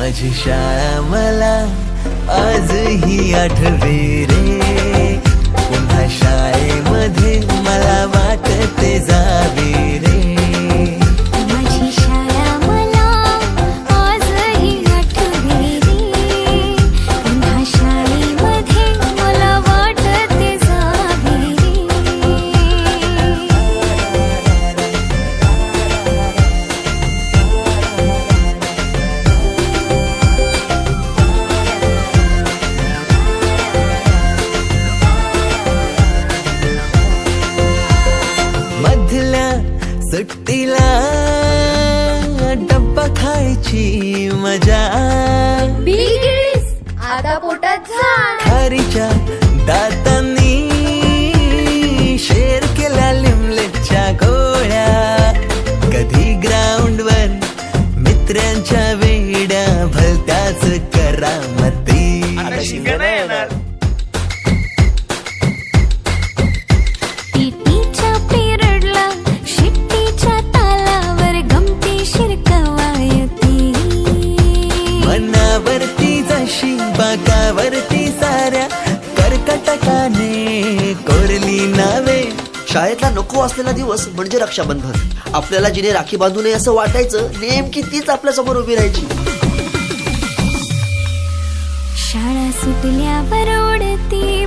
माझी शाळा मला आजही आठवे रे. डब्बा खायची मजा. आता पोटात झाड. खारीच्या दातांनी शेर केल्या लिमलेटच्या गोळ्या. कधी ग्राउंडवर मित्रांच्या वेड्या भलत्याच करामती. बागावरती साऱ्या कर्कटकाने कोरली नावे. शाळेतला नको असलेला दिवस म्हणजे रक्षाबंधन. आपल्याला जिने राखी बांधू नये असं वाटायचं नेमकी तीच आपल्यासमोर उभी राहायची. शाळा सुटल्यावर उडती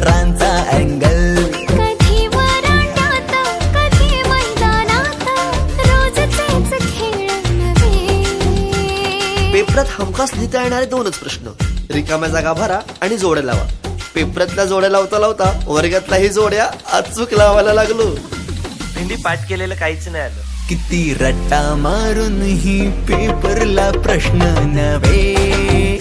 सरांचा अँगल कधी कधी मैदानात रोजचेच खेळ नव्हे. पेपरात हमखास लिहिता येणारे दोनच प्रश्न. रिकाम्या जागा भरा आणि जोड्या लावा. पेपरातल्या जोड्या लावता लावता वर्गातल्याही जोड्या अचूक लावायला लागलो. भेंडी पाठ केलेलं काहीच नाही आलं. किती रट्टा मारून ही पेपरला प्रश्न नव्हे.